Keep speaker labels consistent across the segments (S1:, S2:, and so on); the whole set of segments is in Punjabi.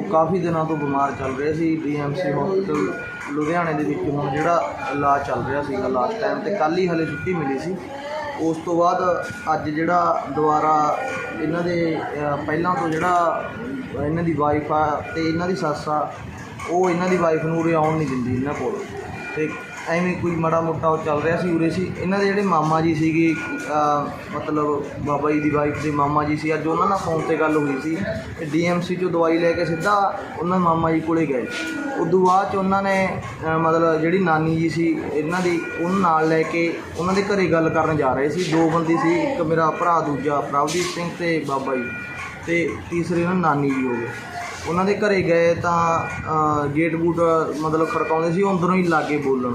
S1: ਉਹ ਕਾਫੀ ਦਿਨਾਂ ਤੋਂ ਬਿਮਾਰ ਚੱਲ ਰਿਹਾ ਸੀ ਡੀਐਮਸੀ ਹਸਪੀਟਲ ਲੁਧਿਆਣੇ ਦੇ ਵਿੱਚ ਹੁਣ ਜਿਹੜਾ ਇਲਾਜ ਚੱਲ ਰਿਹਾ ਸੀਗਾ ਲਾਸਟ ਟਾਈਮ ਤੇ ਕੱਲ ਹੀ ਹਲੇ ਛੁੱਟੀ ਮਿਲੀ ਸੀ। ਉਸ ਤੋਂ ਬਾਅਦ ਅੱਜ ਜਿਹੜਾ ਦੁਬਾਰਾ ਇਹਨਾਂ ਦੇ ਪਹਿਲਾਂ ਤੋਂ ਜਿਹੜਾ ਇਹਨਾਂ ਦੀ ਵਾਈਫ ਆ ਤੇ ਇਹਨਾਂ ਦੀ ਸੱਸ ਆ, ਉਹ ਇਹਨਾਂ ਦੀ ਵਾਈਫ ਨੂੰ ਰਿਆਉਣ ਨਹੀਂ ਦਿੰਦੀ ਇਹਨਾਂ ਕੋਲ। ਤੇ ਐਵੇਂ ਕੋਈ ਮਾੜਾ ਮੋਟਾ ਉਹ ਚੱਲ ਰਿਹਾ ਸੀ ਉਰੇ ਸੀ। ਇਹਨਾਂ ਦੇ ਜਿਹੜੇ ਮਾਮਾ ਜੀ ਸੀਗੇ ਮਤਲਬ ਬਾਬਾ ਜੀ ਦੀ ਵਾਈਫ ਦੇ ਮਾਮਾ ਜੀ ਸੀ। ਅੱਜ ਉਹਨਾਂ ਨਾਲ ਫੋਨ ਤੇ ਗੱਲ ਹੋਈ ਸੀ ਤੇ ਡੀਐਮਸੀ ਚੋਂ ਦਵਾਈ ਲੈ ਕੇ ਸਿੱਧਾ ਉਹਨਾਂ ਮਾਮਾ ਜੀ ਕੋਲੇ ਗਏ। ਉਦੋਂ ਬਾਅਦ ਚ ਉਹਨਾਂ ਨੇ ਮਤਲਬ ਜਿਹੜੀ ਨਾਨੀ ਜੀ ਸੀ, ਇਹਨਾਂ ਦੀ ਉਹਨੂੰ ਨਾਲ ਲੈ ਕੇ ਉਹਨਾਂ ਦੇ ਘਰੇ ਗੱਲ ਕਰਨ ਜਾ ਰਹੇ ਸੀ। ਦੋ ਬੰਦੇ ਸੀ, ਇੱਕ ਮੇਰਾ ਭਰਾ, ਦੂਜਾ ਪ੍ਰਭਦੀਪ ਸਿੰਘ ਤੇ ਬਾਬਾ ਜੀ ਤੇ ਤੀਸਰੇ ਉਹਨਾਂ ਨਾਨੀ ਜੀ ਹੋ ਗਏ। ਉਹਨਾਂ ਦੇ ਘਰੇ ਗਏ ਤਾਂ ਗੇਟ ਬੂਟ ਮਤਲਬ ਖੜਕਾਉਂਦੇ ਸੀ, ਉਹ ਅੰਦਰੋਂ ਹੀ ਲਾਗੇ ਬੋਲਣ।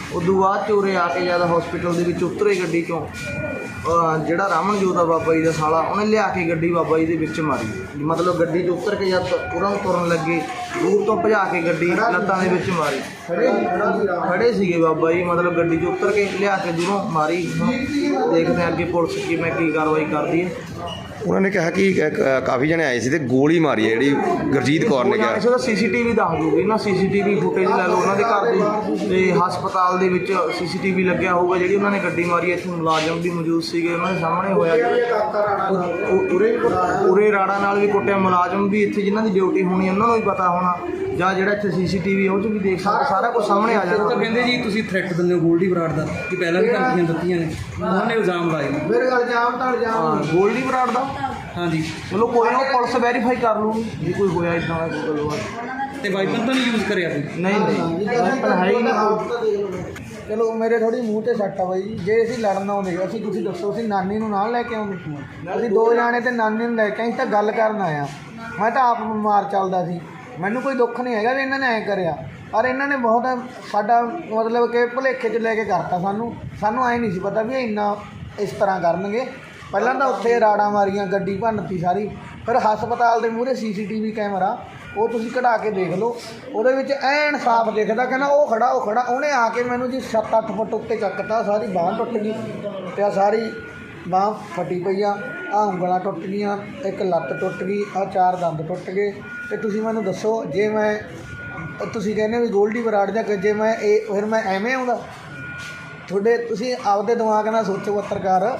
S1: ਉਦੋਂ ਬਾਅਦ ਚੋਰੇ ਆ ਕੇ ਜਦ ਹਸਪੀਟਲ ਦੇ ਵਿੱਚ ਉਤਰੇ ਗੱਡੀ 'ਚੋਂ, ਅਹ ਜਿਹੜਾ ਰਾਮਨਜੋਤ ਆ ਬਾਬਾ ਜੀ ਦਾ ਸਾਲਾ, ਉਹਨੇ ਲਿਆ ਕੇ ਗੱਡੀ ਬਾਬਾ ਜੀ ਦੇ ਵਿੱਚ ਮਾਰੀ। ਮਤਲਬ ਗੱਡੀ 'ਚ ਉਤਰ ਕੇ ਜਦ ਉਹਨਾਂ ਤੁਰਨ ਲੱਗੇ, ਦੂਰ ਤੋਂ ਭਜਾ ਕੇ ਗੱਡੀ ਲੱਤਾਂ ਦੇ ਵਿੱਚ ਮਾਰੀ। ਖੜੇ ਸੀਗੇ ਬਾਬਾ ਜੀ, ਮਤਲਬ ਗੱਡੀ 'ਚ ਉਤਰ ਕੇ ਲਿਆ ਕੇ ਦੂਰੋਂ ਮਾਰੀ। ਹੁਣ ਦੇਖਦੇ ਹਾਂ ਅੱਗੇ ਪੁਲਿਸ ਕਿਵੇਂ ਕੀ ਕਾਰਵਾਈ ਕਰਦੀ ਹੈ।
S2: ਉਹਨਾਂ ਨੇ ਕਿਹਾ ਕਿ ਕਾਫੀ ਜਣੇ ਆਏ ਸੀ ਤੇ ਗੋਲੀ ਮਾਰੀ ਹੈ ਜਿਹੜੀ ਗੁਰਜੀਤ ਕੌਰ ਨੇ ਕਿਹਾ।
S1: ਇਸ ਦਾ ਸੀਸੀਟੀਵੀ ਦੱਸ ਦੂਗੀ ਨਾ ਸੀਸੀਟੀਵੀ ਫੁਟੇਜ ਲੈ ਲਓ ਉਹਨਾਂ ਦੇ ਘਰ ਦੀ। ਤੇ ਹਸਪਤਾਲ ਦੇ ਵਿੱਚ ਸੀਸੀਟੀਵੀ ਲੱਗਿਆ ਹੋਊਗਾ ਜਿਹੜੀ ਉਹਨਾਂ ਨੇ ਗੱਡੀ ਮਾਰੀ ਹੈ, ਇੱਥੇ ਮੁਲਾਜ਼ਮ ਵੀ ਮੌਜੂਦ ਸੀਗੇ ਉਹਨਾਂ ਦੇ ਸਾਹਮਣੇ ਹੋਇਆ ਉਹ- ਉਹ- ਉਰੇ ਉਰੇ ਰਾੜਾ ਨਾਲ ਵੀ ਕੁੱਟਿਆ। ਮੁਲਾਜ਼ਮ ਵੀ ਇੱਥੇ ਜਿਨ੍ਹਾਂ ਦੀ ਡਿਊਟੀ ਹੋਣੀ ਉਹਨਾਂ ਨੂੰ ਵੀ ਪਤਾ ਹੋਣਾ। ਜਾਂ ਜਿਹੜਾ ਇੱਥੇ ਸੀਸੀਟੀਵੀ ਉਹ 'ਚ ਵੀ ਦੇਖ ਸਕਦੇ ਸਾਰਾ ਕੁਝ ਸਾਹਮਣੇ ਆ
S3: ਉਹ ਤਾਂ
S1: ਜਾਣਾ।
S3: ਕਹਿੰਦੇ ਜੀ ਤੁਸੀਂ ਥ੍ਰੈਟ ਦਿੰਦੇ ਹੋ ਗੋਲਡੀ ਬਰਾੜ ਦਾ ਕਿ ਪਹਿਲਾਂ ਵੀ ਧਮਕੀਆਂ ਦਿੱਤੀਆਂ ਨੇ। ਉਹਨਾਂ ਨੇ ਇਲਜ਼ਾਮ ਲਾਏ ਨੇ।
S1: ਮੇਰੇ ਗੱਲ ਜਾਮ ਤਾਂ ਜਾਮ ਗੋਲਡੀ ਬਰਾੜ ਦਾ
S3: ਹਾਂਜੀ।
S1: ਚਲੋ ਕੋਈ ਨਾ ਉਹ ਪੁਲਿਸ ਵੈਰੀਫਾਈ ਕਰ ਲੂਗੀ ਜੇ ਕੋਈ ਹੋਇਆ ਇਦਾਂ ਦਾ ਕੋਈ ਗੱਲਬਾਤ।
S3: ਤੇ ਵਾਈਪਨ ਤਾਂ ਨਹੀਂ ਯੂਜ਼ ਕਰਿਆ ਸੀ
S1: ਨਹੀਂ ਨਹੀਂ। ਵੈਪਨ ਹੈ ਹੀ ਨਹੀਂ
S4: ਚਲੋ ਮੇਰੇ ਥੋੜੀ ਮੂੰਹ ਤੇ ਸੱਟ ਆ ਬਾਈ ਜੀ। ਜੇ ਅਸੀਂ ਲੜਨ ਆਉਂਦੇ ਅਸੀਂ ਤੁਸੀਂ ਦੱਸੋ ਅਸੀਂ ਨਾਨੀ ਨੂੰ ਨਾਲ ਲੈ ਕੇ ਆਉਂਦੇ? ਅਸੀਂ ਦੋ ਜਾਣੇ ਤੇ ਨਾਨੀ ਨੂੰ ਲੈ ਕੇ ਅਸੀਂ ਤਾਂ ਗੱਲ ਕਰਨ ਆਇਆ ਮੈਂ ਤਾਂ ਆਪ ਬਿਮਾਰ ਚੱਲਦਾ ਸੀ। ਮੈਨੂੰ ਕੋਈ ਦੁੱਖ ਨਹੀਂ ਹੈਗਾ ਵੀ ਇਹਨਾਂ ਨੇ ਐ ਕਰਿਆ। ਪਰ ਇਹਨਾਂ ਨੇ ਬਹੁਤ ਸਾਡਾ ਮਤਲਬ ਕਿ ਭੁਲੇਖੇ 'ਚ ਲੈ ਕੇ ਕਰਤਾ ਸਾਨੂੰ। ਸਾਨੂੰ ਐ ਨਹੀਂ ਸੀ ਪਤਾ ਵੀ ਇਹ ਇੰਨਾ ਇਸ ਤਰ੍ਹਾਂ ਕਰਨਗੇ। ਪਹਿਲਾਂ ਤਾਂ ਉੱਥੇ ਰਾੜਾਂ ਮਾਰੀਆਂ, ਗੱਡੀ ਭੰਨਤੀ ਸਾਰੀ, ਫਿਰ ਹਸਪਤਾਲ ਦੇ ਮੂਹਰੇ ਸੀਸੀਟੀਵੀ ਕੈਮਰਾ, ਉਹ ਤੁਸੀਂ ਕਢਾ ਕੇ ਦੇਖ ਲਓ। ਉਹਦੇ ਵਿੱਚ ਐਨ ਸਾਫ਼ ਦਿਖਦਾ, ਕਹਿੰਦਾ ਉਹ ਖੜਾ ਉਹ ਖੜਾ। ਉਹਨੇ ਆ ਕੇ ਮੈਨੂੰ ਜੀ 7-8 ਫੁੱਟ ਉੱਤੇ ਚੱਕਤਾ, ਸਾਰੀ ਬਾਂਹ ਟੁੱਟ ਗਈ ਤੇ ਆਹ ਸਾਰੀ ਬਾਂਹ ਫਟੀ ਪਈ ਆ। ਆਹ ਉਂਗਲਾਂ ਟੁੱਟ ਗਈਆਂ, ਇੱਕ ਲੱਤ ਟੁੱਟ ਗਈ, ਆ ਚਾਰ ਦੰਦ ਟੁੱਟ ਗਏ। ਤੇ ਤੁਸੀਂ ਮੈਨੂੰ ਦੱਸੋ, ਜੇ ਮੈਂ, ਤੁਸੀਂ ਕਹਿੰਦੇ ਵੀ ਗੋਲਡੀ ਬਰਾੜ ਜਾਂ ਜੇ ਮੈਂ ਇਹ, ਫਿਰ ਮੈਂ ਐਵੇਂ ਆਉਂਦਾ? ਤੁਹਾਡੇ, ਤੁਸੀਂ ਆਪਦੇ ਦਿਮਾਗ ਨਾਲ ਸੋਚੋ, ਪੱਤਰਕਾਰ।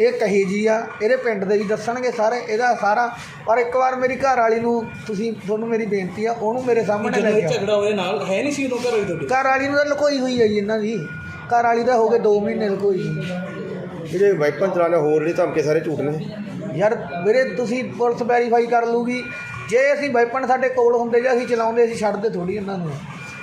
S4: ਇਹ ਕਹੀ ਜੀ ਆ ਇਹਦੇ ਪਿੰਡ ਦੇ ਵੀ ਦੱਸਣਗੇ ਸਾਰੇ ਇਹਦਾ ਸਾਰਾ। ਪਰ ਇੱਕ ਵਾਰ ਮੇਰੀ ਘਰ ਵਾਲੀ ਨੂੰ ਤੁਸੀਂ ਤੁਹਾਨੂੰ ਮੇਰੀ ਬੇਨਤੀ ਆ ਉਹਨੂੰ ਮੇਰੇ ਸਾਹਮਣੇ ਲੈ ਕੇ ਆਓ।
S3: ਝਗੜਾ ਉਹਦੇ ਨਾਲ ਹੈ ਨਹੀਂ ਸੀ ਉਦੋਂ ਘਰ ਹੋਈ ਤੁਹਾਡੇ?
S4: ਘਰ ਵਾਲੀ ਨੂੰ ਤਾਂ ਲੁਕੋਈ ਹੋਈ ਹੈ ਜੀ ਇਹਨਾਂ ਦੀ। ਘਰ ਵਾਲੀ ਦਾ ਹੋ ਗਏ 2 ਮਹੀਨੇ ਲੁਕੋਈ। ਸੀ।
S2: ਜਿਹੜੇ ਵਾਈਪਨ ਚਲਾਣੇ ਹੋਰ ਜਿਹੜੇ ਧਮਕੇ ਸਾਰੇ ਝੂਠ ਨੇ।
S4: ਯਾਰ ਵੀਰੇ ਤੁਸੀਂ ਪੁਲਿਸ ਵੈਰੀਫਾਈ ਕਰ ਲੂਗੀ ਜੇ ਅਸੀਂ ਵੈਪਨ ਸਾਡੇ ਕੋਲ ਹੁੰਦੇ ਜਾਂ ਅਸੀਂ ਚਲਾਉਂਦੇ ਅਸੀਂ ਛੱਡਦੇ ਥੋੜੀ ਇਹਨਾਂ ਨੂੰ।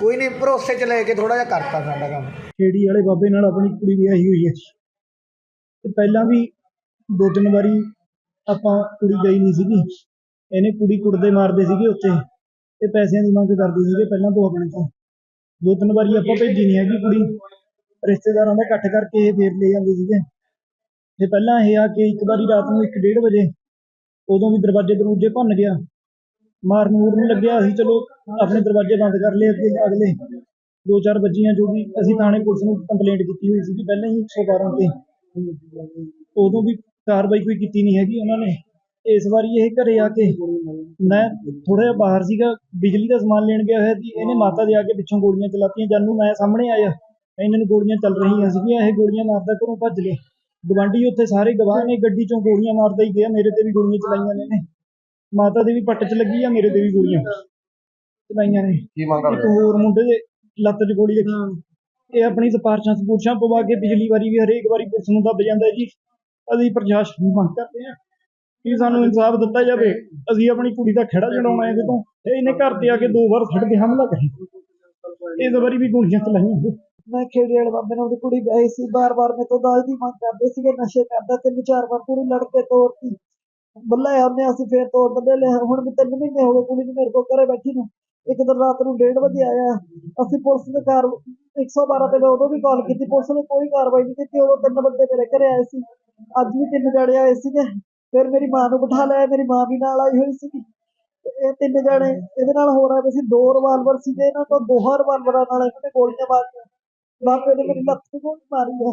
S4: ਕੋਈ ਨਹੀਂ, ਭਰੋਸੇ 'ਚ ਲੈ ਕੇ ਥੋੜਾ ਜਿਹਾ ਕਰਤਾ ਸਾਡਾ ਕੰਮ।
S5: ਖੇੜੀ ਵਾਲੇ ਬਾਬੇ ਨਾਲ ਆਪਣੀ ਕੁੜੀ ਵਿਆਹੀ ਹੋਈ ਹੈ। ਤੇ ਪਹਿਲਾਂ ਵੀ ਦੋ ਤਿੰਨ ਵਾਰੀ ਆਪਾਂ ਕੁੜੀ ਗਈ ਨਹੀਂ ਸੀਗੀ। ਇਹਨੇ ਕੁੜੀ ਕੁੱਟਦੇ ਮਾਰਦੇ ਸੀਗੇ ਉੱਥੇ। ਤੇ ਪੈਸਿਆਂ ਦੀ ਮੰਗ ਕਰਦੇ ਸੀਗੇ ਪਹਿਲਾਂ ਤੋਂ ਆਪਣੇ ਤੋਂ। ਦੋ ਤਿੰਨ ਵਾਰੀ ਆਪਾਂ ਭੇਜੀ ਨਹੀਂ ਹੈਗੀ ਕੁੜੀ। ਰਿਸ਼ਤੇਦਾਰਾਂ ਦਾ ਇਕੱਠ ਕਰਕੇ ਇਹ ਫੇਰ ਲੈ ਜਾਂਦੇ ਸੀਗੇ। ਤੇ ਪਹਿਲਾਂ ਇਹ ਆ ਕੇ ਇੱਕ ਵਾਰੀ ਰਾਤ ਨੂੰ 1:30 ਵਜੇ ਉਦੋਂ ਵੀ ਦਰਵਾਜ਼ੇ ਦਰੂਜੇ ਭੰਨ ਗਿਆ। ਮਾਰ ਮੂਰ ਮੂਰਨ ਲੱਗਿਆ, ਅਸੀਂ ਚਲੋ ਆਪਣੇ ਦਰਵਾਜ਼ੇ ਬੰਦ ਕਰ ਲਏ ਅੱਗੇ ਅਗਲੇ ਦੋ ਚਾਰ ਬੱਚੀਆਂ ਜੋ ਵੀ ਅਸੀਂ ਥਾਣੇ ਪੁਲਿਸ ਨੂੰ ਕੰਪਲੇਂਟ ਕੀਤੀ ਹੋਈ ਸੀ ਪਹਿਲਾਂ ਹੀ 112 ਤੇ। ਉਦੋਂ ਵੀ ਕਾਰਵਾਈ ਕੋਈ ਕੀਤੀ ਨਹੀਂ ਹੈਗੀ ਉਹਨਾਂ ਨੇ। ਇਸ ਵਾਰੀ ਇਹ ਘਰੇ ਆ ਕੇ ਮੈਂ ਥੋੜਾ ਜਿਹਾ ਬਾਹਰ ਸੀਗਾ, ਬਿਜਲੀ ਦਾ ਸਮਾਨ ਲੈਣ ਗਿਆ ਹੋਇਆ ਸੀ, ਇਹਨੇ ਮਾਤਾ ਦੇ ਆ ਕੇ ਪਿੱਛੋਂ ਗੋਲੀਆਂ ਚਲਾਤੀਆਂ, ਜਾਨੂੰ ਮੈਂ ਸਾਹਮਣੇ ਆਇਆ। ਇਹਨਾਂ ਨੂੰ ਗੋਲੀਆਂ ਚੱਲ ਰਹੀਆਂ ਸੀਗੀਆਂ, ਇਹ ਗੋਲੀਆਂ ਮਾਰਦਾ ਘਰੋਂ ਭੱਜ ਗਏ ਗਵਾਂਢੀ ਉੱਥੇ ਸਾਰੇ ਗਵਾਹ ਨੇ, ਗੱਡੀ ਚੋਂ ਗੋਲੀਆਂ ਮਾਰਦਾ ਹੀ ਗਿਆ, ਮੇਰੇ ਤੇ ਵੀ ਗੋਲੀਆਂ ਚਲਾਈਆਂ ਨੇ ਇਹਨੇ। ਮਾਤਾ ਦੇ ਵੀ ਪੱਟ 'ਚ ਲੱਗੀ ਆ ਮੇਰੇ ਤੇ ਵੀ ਗੋਲੀਆਂ। ਚਲਾਈਆਂ ਨੇ।
S2: ਕੀ ਮੰਗ
S5: ਇੱਕ ਹੋਰ ਮੁੰਡੇ ਦੇ ਲੱਤ 'ਚ ਗੋਲੀ ਲੱਗੀ। ਇਹ ਆਪਣੀ ਸਿਫਾਰਸ਼ਾਂ ਸਪੂਰਸ਼ਾਂ ਪਵਾ ਕੇ ਪਿਛਲੀ ਵਾਰੀ ਵੀ ਹਰੇਕ ਵਾਰੀ ਪੁਲਿਸ ਨੂੰ ਦੱਬ ਜਾਂਦਾ ਹੈ ਜੀ। ਅਸੀਂ ਪ੍ਰਸ਼ਾਸਨ ਨੂੰ ਮੰਗ ਕਰਦੇ ਹਾਂ ਕਿ ਸਾਨੂੰ ਇਨਸਾਫ ਦਿੱਤਾ ਜਾਵੇ। ਅਸੀਂ ਆਪਣੀ ਕੁੜੀ ਦਾ ਖੜਾ ਛਡਾਉਣਾ ਇਹਦੇ ਤੋਂ ਤੇ ਇਹਨੇ ਘਰ ਤੇ ਆ ਕੇ ਦੋ ਵਾਰ ਛੱਡ ਕੇ ਹਮਲਾ ਕਰਿਆ। ਇਸ ਵਾਰੀ ਵੀ ਗੋਲੀਆਂ ਚਲਾਈਆਂ
S6: ਮੈਂ ਖੇੜੇ ਵਾਲੇ ਬਾਬੇ ਨਾਲ ਉਹਦੀ ਕੁੜੀ ਵਿਆਹੀ ਸੀ ਬਾਰ-ਬਾਰ ਮੇਰੇ ਤੋਂ ਦਾਜ ਦੀ ਮੰਗ ਕਰਦੇ ਸੀਗੇ ਨਸ਼ੇ ਕਰਦਾ ਤਿੰਨ ਚਾਰ ਵਾਰ ਕੁੜੀ ਲੜ ਕੇ ਤੋਰਤੀ। ਬੱਲੇ ਆਉਂਦੇ ਹਾਂ ਅਸੀਂ ਫੇਰ ਤੋੜ ਦਿੰਦੇ ਲੈ ਹੁਣ ਵੀ ਤਿੰਨ ਮਹੀਨੇ ਹੋ ਗਏ ਕੁੜੀ ਨੂੰ ਮੇਰੇ ਕੋਲ ਘਰੇ ਬੈਠੀ ਨੂੰ। ਇੱਕ ਦਿਨ ਰਾਤ ਨੂੰ 1:30 ਵਜੇ ਆਇਆ ਅਸੀਂ ਪੁਲਿਸ ਦੇ ਕਾਰ 112 ਤੇ ਮੈਂ ਉਦੋਂ ਵੀ ਕਾਲ ਕੀਤੀ। ਪੁਲਿਸ ਨੇ ਕੋਈ ਕਾਰਵਾਈ ਨਹੀਂ ਕੀਤੀ। ਉਦੋਂ ਤਿੰਨ ਬੰਦੇ ਮੇਰੇ ਘਰੇ ਆਏ ਸੀ। ਅੱਜ ਵੀ ਤਿੰਨ ਜਣੇ ਆਏ ਸੀਗੇ। ਫਿਰ ਮੇਰੀ ਮਾਂ ਨੂੰ ਬਿਠਾ ਲਿਆ। ਮੇਰੀ ਮਾਂ ਵੀ ਨਾਲ ਆਈ ਹੋਈ ਸੀ ਇਹ ਤਿੰਨ ਜਣੇ, ਇਹਦੇ ਨਾਲ ਹੋ ਰਹੇ ਸੀ। ਦੋ ਰਿਵਾਲਵਰ ਸੀਗੇ ਇਹਨਾਂ ਤੋਂ। ਦੋਹਾਂ ਰਿਵਾਲਵਰਾਂ ਨਾਲ ਇਹਨਾਂ ਨੇ ਗੋਲੀਆਂ ਮਾਰੀਆਂ। ਬਾਪੇ ਨੇ ਮੇਰੀ ਲੱਤ ਤੇ ਗੋਲੀ ਮਾਰੀ ਹੈ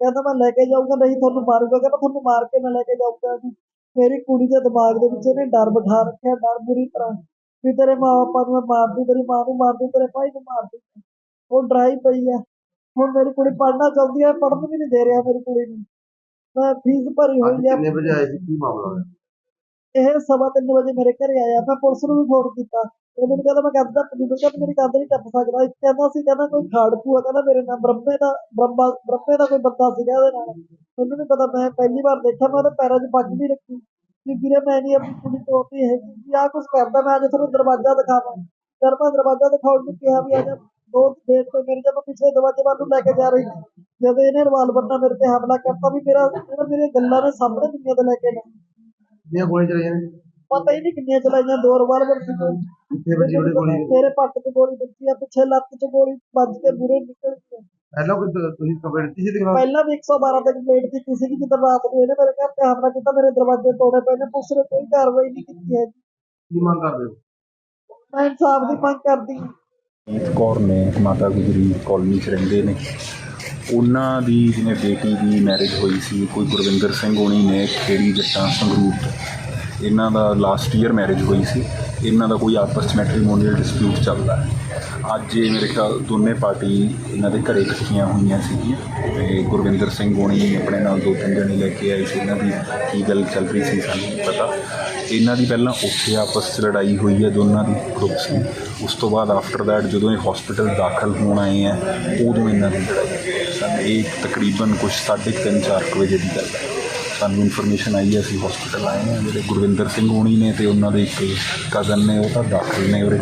S6: ਕਹਿੰਦਾ ਮੈਂ ਲੈ ਕੇ ਜਾਊਂਗਾ, ਨਹੀਂ ਤੁਹਾਨੂੰ ਮਾਰੂਗਾ। ਕਹਿੰਦਾ ਤੁਹਾਨੂੰ ਮਾਰ ਕੇ ਮੈਂ ਲੈ ਕੇ ਜਾਊਂਗਾ। ਮੇਰੀ ਕੁੜੀ ਦੇ ਦਿਮਾਗ ਦੇ ਵਿੱਚ ਇਹਨੇ ਡਰ ਬਿਠਾ ਰੱਖਿਆ ਡਰ ਬੁਰੀ ਤਰ੍ਹਾਂ। ਵੀ ਤੇਰੇ ਮਾਂ ਬਾਪਾ ਨੂੰ ਮੈਂ ਮਾਰ ਦੂੰ ਤੇਰੀ ਮਾਂ ਨੂੰ ਮਾਰ ਦੂੰ ਤੇਰੇ ਭਾਈ ਨੂੰ ਮਾਰ ਦੂੰ ਉਹ ਡਰਾਈ ਪਈ ਹੈ ਹੁਣ ਮੇਰੀ ਕੁੜੀ ਪੜ੍ਹਨਾ ਚਾਹੁੰਦੀ ਹੈ ਪੜ੍ਹਨ ਵੀ ਨਹੀਂ ਦੇ ਰਿਹਾ ਮੇਰੀ ਕੁੜੀ ਨੂੰ। ਮੈਂ ਫੀਸ ਭਰੀ ਹੋਈ ਹੈ
S2: ਕਿੰਨੇ ਵਜੇ ਆਏ ਸੀ? ਕੀ ਮਾਮਲਾ ਹੋਇਆ?
S6: ਇਹ ਸਵਾ ਤਿੰਨ ਵਜੇ ਮੇਰੇ ਘਰੇ ਆਇਆ ਮੈਂ ਪੁਲਿਸ ਨੂੰ ਵੀ ਫੋਨ ਕੀਤਾ। ਇਹ ਮੈਨੂੰ ਕਹਿੰਦਾ ਮੈਂ ਕੰਧ ਟੱਪ ਨਹੀਂ ਮੇਰੀ ਕੰਧ ਨਹੀਂ ਟੱਪ ਸਕਦਾ। ਇੱਕ ਕਹਿੰਦਾ ਸੀ, ਕਹਿੰਦਾ ਕੋਈ ਖਾੜਕੂ ਆ ਕਹਿੰਦਾ ਮੇਰੇ ਨਾਲ ਬ੍ਰਹਮੇ ਦਾ, ਬ੍ਰਹਮਾ, ਬ੍ਰਹਮੇ ਦਾ ਕੋਈ ਬੰਦਾ ਸੀਗਾ ਇਹਦੇ ਨਾਲ। ਮੈਨੂੰ ਨਹੀਂ ਪਤਾ, ਮੈਂ ਪਹਿਲੀ ਵਾਰ ਦੇਖਿਆ, ਮੈਂ ਉਹਦੇ ਪੈਰਾਂ 'ਚ ਪੱਗ ਵੀ ਰੱਖੀ। ਕਿ ਵੀਰੇ, ਮੈਂ ਨਹੀਂ ਆਪਣੀ ਕੁੜੀ ਤੋੜਦੀ ਹੈ ਕਿ ਆਹ ਕੁਝ ਕਰਦਾ, ਮੈਂ ਅੱਜ ਤੁਹਾਨੂੰ ਦਰਵਾਜ਼ਾ ਦਿਖਾਵਾਂ। ਜਦ ਮੈਂ ਦਰਵਾਜ਼ਾ ਦਿਖਾਉਣ ਨੂੰ ਕਿਹਾ ਵੀ ਆ ਦੋ ਦੇਰ ਤੋਂ ਮੇਰੇ ਜਦੋਂ ਪਿਛਲੇ ਦਰਵਾਜ਼ੇ ਵੱਲ ਨੂੰ ਲੈ ਕੇ ਜਾ ਰਹੀ ਸੀ, ਜਦੋਂ ਇਹਨੇ ਰਿਵਾਲਵਰ ਨਾਲ ਮੇਰੇ ਤੇ ਹਮਲਾ ਕਰਤਾ, ਵੀ ਮੇਰਾ, ਇਹਨੇ ਮੇਰੀਆਂ ਗੱਲਾਂ ਨੇ ਸਾਹਮਣੇ ਦੁਨੀਆ ਤੇ ਲੈ ਕੇ ਨਾ
S2: ਦੀਆਂ ਗੋਲੀਆਂ ਚਲਾਈਆਂ ਨੇ
S6: ਪਤਾ ਹੀ ਨਹੀਂ ਕਿੰਨੀਆਂ ਚਲਾਈਆਂ ਦੋ ਰਿਵਾਲਵਰ ਸੀ
S2: ਕਿੱਥੇ ਵੱਜੀ ਉਹਦੇ ਗੋਲੀ
S6: ਮੇਰੇ ਪੱਟ ਤੇ ਗੋਲੀ ਵੱਜੀ ਆ ਪਿੱਛੇ ਲੱਤ 'ਚ ਗੋਲੀ ਵੱਜ ਕੇ ਬੁਰੇ ਨਿਕਲ
S2: ਪਹਿਲਾਂ ਕੋਈ ਤ- ਤੁਸੀਂ ਕੰਪਲੇਂਟ ਦਿੱਤੀ ਸੀ ਦਿਖਾ
S6: ਪਹਿਲਾਂ ਵੀ 112 ਤੇ ਕੰਪਲੇਂਟ ਕੀਤੀ ਸੀ ਜਦੋਂ ਰਾਤ ਨੂੰ ਇਹਨੇ ਮੇਰੇ ਘਰ ਤੇ ਹਮਲਾ ਕੀਤਾ ਮੇਰੇ ਦਰਵਾਜ਼ੇ ਤੋੜੇ ਪਏ ਨੇ ਪੁਲਿਸ ਨੇ ਕੋਈ ਕਾਰਵਾਈ ਨਹੀਂ ਕੀਤੀ ਹੈ
S2: ਕੀ ਮੰਗ ਕਰਦੇ ਹੋ?
S6: ਮੈਂ ਇਨਸਾਫ ਦੀ ਮੰਗ ਕਰਦੀ ਹਾਂ।
S7: ਕੌਰ ਨੇ ਮਾਤਾ ਗੁਜਰੀ ਕਾਲਨੀ 'ਚ ਰਹਿੰਦੇ ਨੇ। ਉਹਨਾਂ ਦੀ ਜਿਵੇਂ ਬੇਟੀ ਦੀ ਮੈਰਿਜ ਹੋਈ ਸੀ ਕੋਈ ਗੁਰਵਿੰਦਰ ਸਿੰਘ ਹੋਣੀ ਨੇ ਖੇੜੀ ਜੱਟਾਂ ਸੰਗਰੂਰ ਤੋਂ। ਇਹਨਾਂ ਦਾ ਲਾਸਟ ਈਅਰ ਮੈਰਿਜ ਹੋਈ ਸੀ। ਇਹਨਾਂ ਦਾ ਕੋਈ ਆਪਸ 'ਚ ਮੈਟਰੀਮੋਨੀਅਲ ਡਿਸਪਿਊਟ ਚੱਲਦਾ ਹੈ। ਅੱਜ ਇਹ ਮੇਰੇ ਖਿਆਲ ਦੋਨੇ ਪਾਰਟੀ ਇਹਨਾਂ ਦੇ ਘਰੇ ਇਕੱਠੀਆਂ ਹੋਈਆਂ ਸੀਗੀਆਂ ਤੇ ਗੁਰਵਿੰਦਰ ਸਿੰਘ ਹੋਣੀ ਆਪਣੇ ਨਾਲ ਦੋ ਤਿੰਨ ਜਣੇ ਲੈ ਕੇ ਆਏ ਸੀ। ਇਹਨਾਂ ਦੀ ਕੀ ਗੱਲ ਚੱਲ ਰਹੀ ਸੀ ਸਾਨੂੰ ਨਹੀਂ ਪਤਾ। ਇਹਨਾਂ ਦੀ ਪਹਿਲਾਂ ਉੱਥੇ ਆਪਸ 'ਚ ਲੜਾਈ ਹੋਈ ਹੈ ਦੋਨਾਂ ਦੀ ਗਰੁੱਪਸ ਦੀ ਉਸ ਤੋਂ ਬਾਅਦ ਆਫਟਰ ਦੈਟ ਜਦੋਂ ਇਹ ਹਸਪੀਟਲ ਦਾਖਲ ਹੋਣ ਆਏ ਆ ਉਦੋਂ ਇਹਨਾਂ ਦੀ ਲੜਾਈ ਹੋਈ। ਸਾਨੂੰ ਇਹ ਤਕਰੀਬਨ ਕੁਝ 3:30 4 ਵਜੇ ਦੀ ਗੱਲ ਹੈ। ਸਾਨੂੰ ਇਨਫੋਰਮੇਸ਼ਨ ਆਈ ਹੈ ਅਸੀਂ ਹਸਪੀਟਲ ਆਏ ਹਾਂ ਜਿਹੜੇ ਗੁਰਵਿੰਦਰ ਸਿੰਘ ਹੋਣੀ ਨੇ ਤੇ ਉਹਨਾਂ ਦੇ ਇੱਕ ਕਜ਼ਨ ਨੇ ਉਹ ਤਾਂ ਡਾਕਟਰ ਨੇ ਉਰੇ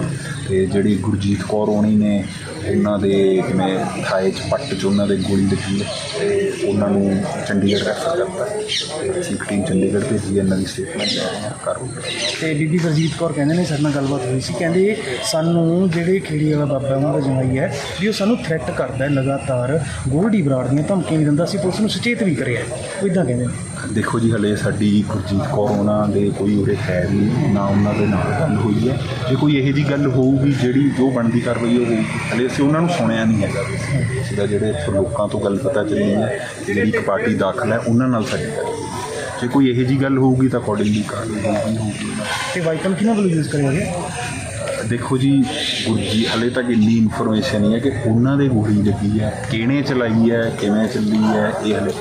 S7: ਤੇ ਜਿਹੜੀ ਗੁਰਜੀਤ ਕੌਰ ਹੋਣੀ ਨੇ ਉਹਨਾਂ ਦੇ ਜਿਵੇਂ ਥਾਏ 'ਚ ਪੱਟ 'ਚ ਉਹਨਾਂ ਦੇ ਗੋਲੀ ਲੱਗੀ ਹੈ ਤੇ ਉਹਨਾਂ ਨੂੰ ਚੰਡੀਗੜ੍ਹ ਰੈਫਰ ਕਰਤਾ ਅਸੀਂ ਇੱਕ ਟੀਮ ਚੰਡੀਗੜ੍ਹ 'ਤੇ ਹੈ, ਇਹਨਾਂ ਦੀ ਸਟੇਟਮੈਂਟ ਲੈ ਰਹੇ ਹਾਂ ਕਾਰਵਾਈ ਕਰਾਂਗੇ
S3: ਤੇ ਬੀਬੀ ਗੁਰਜੀਤ ਕੌਰ ਕਹਿੰਦੇ ਨੇ ਸਰ ਨਾਲ ਗੱਲਬਾਤ ਹੋਈ ਸੀ ਕਹਿੰਦੇ ਸਾਨੂੰ ਜਿਹੜੇ ਖੇੜੀ ਵਾਲਾ ਬਾਬਾ ਉਹਨਾਂ ਦਾ ਜਮਾਈ ਹੈ ਵੀ ਉਹ ਸਾਨੂੰ ਥ੍ਰੈਟ ਕਰਦਾ ਹੈ ਲਗਾਤਾਰ ਗੋਲਡੀ ਬਰਾੜ ਦੀਆਂ ਧਮਕੀਆਂ ਵੀ ਦਿੰਦਾ ਸੀ ਪੁਲਿਸ ਨੂੰ ਸੁਚੇਤ ਵੀ ਕਰਿਆ ਉਹ ਇਦਾਂ ਕਹਿੰਦੇ ਨੇ।
S7: ਦੇਖੋ ਜੀ ਹਲੇ ਸਾਡੀ ਗੁਰਜੀਤ ਕੌਰ ਉਹਨਾਂ ਦੇ ਕੋਈ ਉਰੇ ਹੈ ਨਹੀਂ, ਨਾ ਉਹਨਾਂ ਦੇ ਨਾਲ ਗੱਲ ਹੋਈ ਹੈ ਜੇ ਕੋਈ ਇਹੋ ਜੀ ਗੱਲ ਹੋਊਗੀ ਜਿਹੜੀ ਜੋ ਬਣਦੀ ਕਾਰਵਾਈ ਹੋਊਗੀ ਹਲੇ ਅਸੀਂ ਉਹਨਾਂ ਨੂੰ ਸੁਣਿਆ ਨਹੀਂ ਹੈਗਾ ਸਿੱਧਾ ਜਿਹੜੇ ਇੱਥੋਂ ਲੋਕਾਂ ਤੋਂ ਗੱਲ ਪਤਾ ਚੱਲੀ ਹੈ ਜਿਹੜੀ ਇੱਕ ਪਾਰਟੀ ਦਾਖਲ ਹੈ ਉਹਨਾਂ ਨਾਲ ਸਾਡੀ ਗੱਲ। ਜੇ ਕੋਈ ਇਹੋ ਜੀ ਗੱਲ ਹੋਊਗੀ ਤਾਂ ਅਕੋਰਡਿੰਗਲੀ ਕਾਰਵਾਈ ਹੋਊਗੀ।
S3: ਤੇ ਵਾਈਕਲ ਕਿਹਨਾਂ ਵੱਲੋਂ ਯੂਜ਼ ਕਰਿਆ ਗਿਆ
S7: ਦੇਖੋ ਜੀ ਗੁਰਜੀ ਹਲੇ ਤੱਕ ਇੰਨੀ ਇਨਫੋਰਮੇਸ਼ਨ ਨਹੀਂ ਹੈ ਕਿ ਉਹਨਾਂ ਦੇ ਗੋਲੀ ਲੱਗੀ ਹੈ ਕਿਹਨੇ ਚਲਾਈ ਹੈ ਕਿਵੇਂ ਚੱਲੀ ਹੈ ਇਹ ਹਲੇ